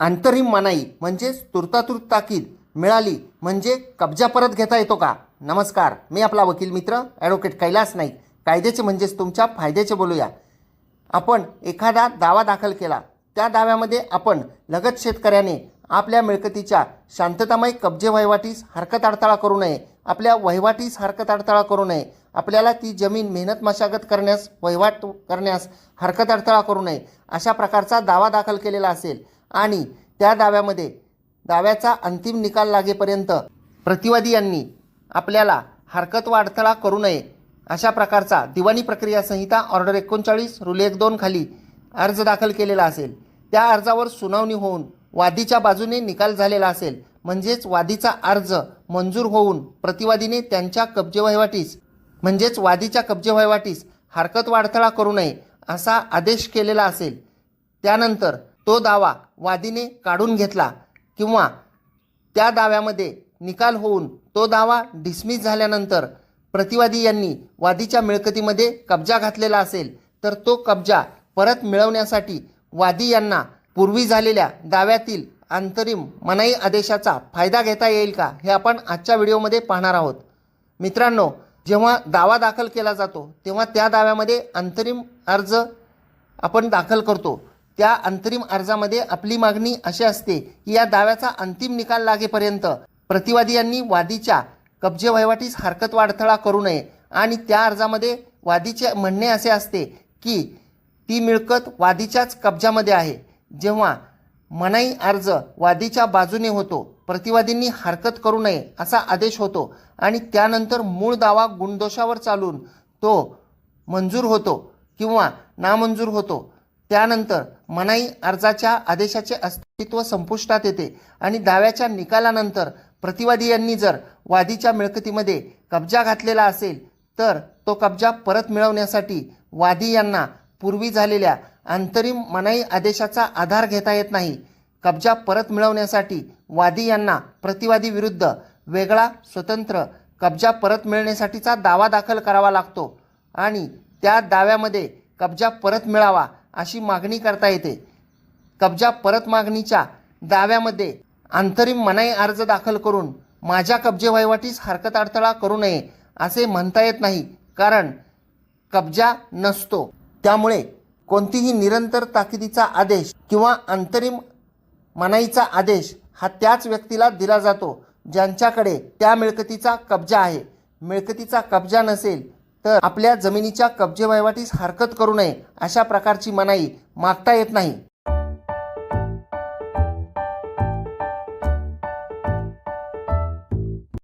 अंतरिम मनाई म्हणजेच तुर्तातुर्त ताकीद मिळाली म्हणजे कब्जा परत घेता येतो का? नमस्कार मी आपला वकील मित्र ॲडव्होकेट कैलास नाईक. कायद्याचे म्हणजेच तुमच्या फायद्याचे बोलूया. आपण एखादा दावा दाखल केला त्या दाव्यामध्ये आपण लगत शेतकऱ्याने आपल्या मिळकतीच्या शांततामय कब्जे वहिवाटीस हरकत अडथळा करू नये आपल्या वहिवाटीस हरकत अडथळा करू नये आपल्याला ती जमीन मेहनत मशागत करण्यास वहिवाट करण्यास हरकत अडथळा करू नये अशा प्रकारचा दावा दाखल केलेला असेल आणि त्या दाव्यामध्ये दाव्याचा अंतिम निकाल लागेपर्यंत प्रतिवादी यांनी आपल्याला हरकत व अडथळा करू नये अशा प्रकारचा दिवाणी प्रक्रिया संहिता ऑर्डर एकोणचाळीस रुलेख दोन खाली अर्ज दाखल केलेला असेल. त्या अर्जावर सुनावणी होऊन वादीच्या बाजूने निकाल झालेला असेल. म्हणजेच वादीचा अर्ज मंजूर होऊन प्रतिवादीने त्यांच्या कब्जे वहिवाटीस म्हणजेच वादीच्या कब्जे वहिवाटीस हरकत वाढथळा करू नये असा आदेश केलेला असेल. त्यानंतर तो दावा वादीने काढून घेतला किंवा त्या दाव्यामध्ये निकाल होऊन तो दावा डिसमिस झाल्यानंतर प्रतिवादी यांनी वादीच्या मिळकतीमध्ये कब्जा घातलेला असेल तर तो कब्जा परत मिळवण्यासाठी वादी यांना पूर्वी झालेल्या दाव्यातील अंतरिम मनाई आदेशाचा फायदा घेता येईल का हे आपण आजच्या व्हिडिओमध्ये पाहणार आहोत. मित्रांनो जेव्हा दावा दाखल केला जातो तेव्हा त्या दाव्यामध्ये अंतरिम अर्ज आपण दाखल करतो. त्या अंतरिम अर्जामध्ये आपली मागणी अशी असते की या दाव्याचा अंतिम निकाल लागेपर्यंत प्रतिवादी यांनी वादीच्या कब्जे वहिवाटीस हरकत वाढथळा अडथळा करू नये आणि त्या अर्जामध्ये वादीचे म्हणणे असे असते की ती मिळकत वादीच्याच कब्जामध्ये आहे. जेव्हा मनाई अर्ज वादीच्या बाजूने होतो प्रतिवादींनी हरकत करू नये असा आदेश होतो आणि त्यानंतर मूळ दावा गुणदोषावर चालून तो मंजूर होतो किंवा नामंजूर होतो. त्यानंतर मनाई अर्जाच्या आदेशाचे अस्तित्व संपुष्टात येते आणि दाव्याच्या निकालानंतर प्रतिवादी यांनी जर वादीच्या मिळकतीमध्ये कब्जा घातलेला असेल तर तो कब्जा परत मिळवण्यासाठी वादी यांना पूर्वी झालेल्या अंतरिम मनाई आदेशाचा आधार घेता येत नाही. कब्जा परत मिळवण्यासाठी वादी यांना प्रतिवादी विरुद्ध वेगळा स्वतंत्र कब्जा परत मिळण्यासाठीचा दावा दाखल करावा लागतो आणि त्या दाव्यामध्ये कब्जा परत मिळावा अशी मागणी करता येते. कब्जा परत मागणीच्या दाव्यामध्ये अंतरिम मनाई अर्ज दाखल करून माझ्या कब्जे वहिवाटीस हरकत अडथळा करू नये असे म्हणता येत नाही कारण कब्जा नसतो. त्यामुळे कोणतीही निरंतर ताकिदीचा आदेश किंवा अंतरिम मनाईचा आदेश हा त्याच व्यक्तीला दिला जातो ज्यांच्याकडे त्या मिळकतीचा कब्जा आहे. मिळकतीचा कब्जा नसेल तर आपल्या जमिनीच्या कब्जे वहिवाटीस हरकत करू नये अशा प्रकारची मनाई मागता येत नाही.